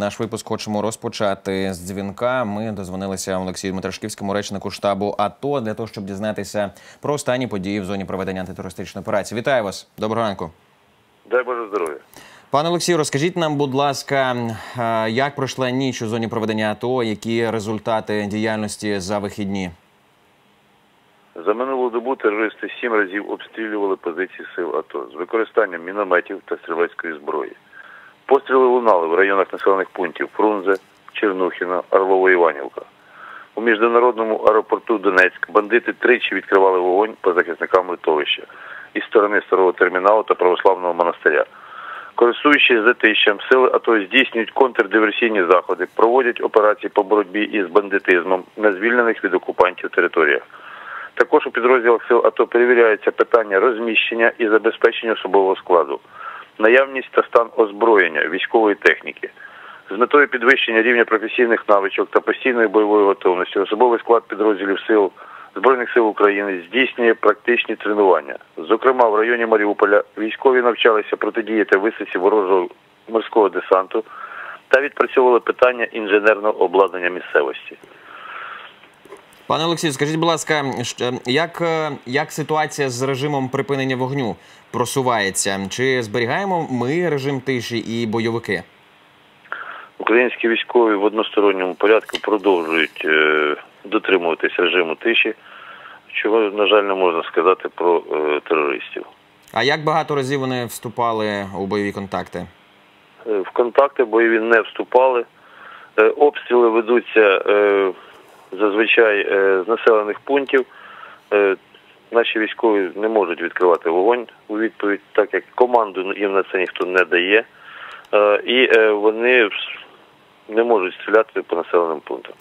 Наш випуск хочемо розпочати з дзвінка. Ми дозвонилися Олексію Дмитрашківському речнику штабу АТО для того, щоб дізнатися про останні події в зоні проведення антитерористичної операції. Вітаю вас. Доброго ранку. Дай Боже здоров'я. Пане Олексію, розкажіть нам, будь ласка, як пройшла ніч у зоні проведення АТО, які результати діяльності за вихідні? За минулу добу терористи сім разів обстрілювали позиції сил АТО з використанням мінометів та стрілецької зброї. Постріли лунали в районах населених пунктів Фрунзе, Чернухіна, Орлова Іванівка. У міжнародному аеропорту Донецьк бандити тричі відкривали вогонь по захисникам литовища із сторони старого терміналу та православного монастиря. Користуючись затищем, сили АТО здійснюють контрдиверсійні заходи, проводять операції по боротьбі із бандитизмом на звільнених від окупантів територіях. Також у підрозділах сил АТО перевіряється питання розміщення і забезпечення особового складу, наявність та стан озброєння військової техніки. З метою підвищення рівня професійних навичок та постійної бойової готовності особовий склад підрозділів сил Збройних сил України здійснює практичні тренування. Зокрема, в районі Маріуполя військові навчалися протидіяти висадці ворожого морського десанту та відпрацьовували питання інженерного обладнання місцевості. Пане Олексію, скажіть, будь ласка, як, е, як ситуація з режимом припинення вогню просувається? Чи зберігаємо ми режим тиші і бойовики? Українські військові в односторонньому порядку продовжують е, дотримуватись режиму тиші, чого, на жаль, не можна сказати про е, терористів. А як багато разів вони вступали у бойові контакти? В контакти бойові не вступали. Обстріли ведуться зазвичай е, з населених пунктів. Е, Наші військові не можуть відкривати вогонь у відповідь, так як команду їм на це ніхто не дає. Е, І вони не можуть стріляти по населеним пунктам.